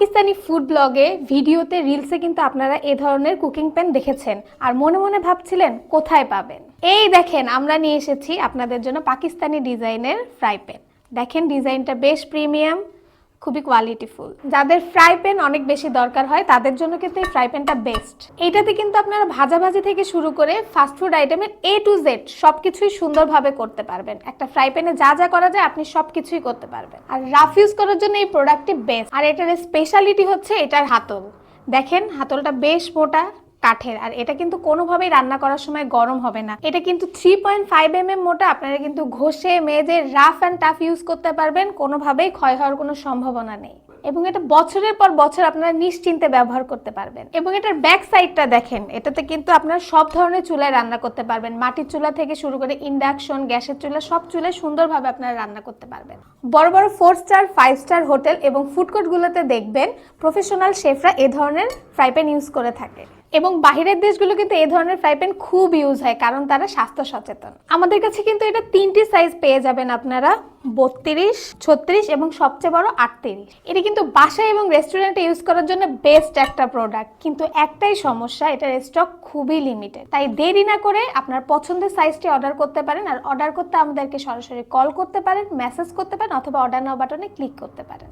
Pakistani food ব্লগে ভিডিওতে রিলসে কিন্তু আপনারা এ ধরনের কুকিং প্যান দেখেছেন। আর মনে মনে ভাবছিলেন, কোথায় পাবেন? এই দেখেন, আমরা নিয়ে এসেছি আপনাদের জন্য পাকিস্তানি ডিজাইনের ফ্রাই প্যান দেখেন ডিজাইনটা বেশ প্রিমিয়াম খুবই কোয়ালিটিফুল যাদের ফ্রাই প্যান অনেক বেশি দরকার হয়, তাদের জন্য কিন্তু এই ফ্রাই প্যানটা বেস্ট এইটাতে কিন্তু আপনারা ভাজাভাজি থেকে শুরু করে ফাস্ট ফুড আইটেমের এ টু জেড সবকিছুই সুন্দরভাবে করতে পারবেন। একটা ফ্রাই প্যানে যা যা করা যায়, আপনি সবকিছুই করতে পারবেন। আর রাফ ইউজ করার জন্য এই প্রোডাক্টটি বেস্ট আর এটার স্পেশালিটি হচ্ছে এটার হাতল। দেখেন, হাতলটা বেশ মোটা কাঠের। আর এটা কিন্তু কোনোভাবেই রান্না করার সময় গরম হবে না। এটা কিন্তু three point five M M মোটা। আপনারা কিন্তু ঘষে, মেজে রাফ অ্যান্ড টাফ ইউজ করতে পারবেন। কোনোভাবেই ক্ষয় হওয়ার কোনো সম্ভাবনা নেই। এবং এটা বছরের পর বছর আপনারা নিশ্চিন্তে ব্যবহার করতে পারবেন। এবং এটার ব্যাক সাইডটা দেখেন, এটাতে কিন্তু আপনারা সব ধরনের চুলায় রান্না করতে পারবেন। মাটির চুলা থেকে শুরু করে ইন্ডাকশন গ্যাসের চুলা, সব চুলায় সুন্দরভাবে আপনারা রান্না করতে পারবেন। বড় বড় four star five star hotel এবং ফুড কোর্টগুলোতে দেখবেন প্রফেশনাল শেফরা এ ধরনের ফ্রাই প্যান ইউজ করে থাকে। এবং বাহিরের দেশগুলো কিন্তু এই ধরনের ফ্রাই প্যান খুব ইউজ হয়, কারণ তারা স্বাস্থ্য সচেতন। আমাদের কাছে কিন্তু এটা তিনটি সাইজ পেয়ে যাবেন আপনারা। বত্রিশ, ছত্রিশ এবং সবচেয়ে বড় আটত্রিশ। এটি কিন্তু বাসায় এবং রেস্টুরেন্টে ইউজ করার জন্য বেস্ট একটা প্রোডাক্ট কিন্তু একটাই সমস্যা, এটার স্টক খুবই লিমিটেড তাই দেরি না করে আপনার পছন্দের সাইজটি অর্ডার করতে পারেন আর অর্ডার করতে আমাদেরকে সরাসরি কল করতে পারেন মেসেজ করতে পারেন অথবা অর্ডার নাও বাটনে ক্লিক করতে পারেন।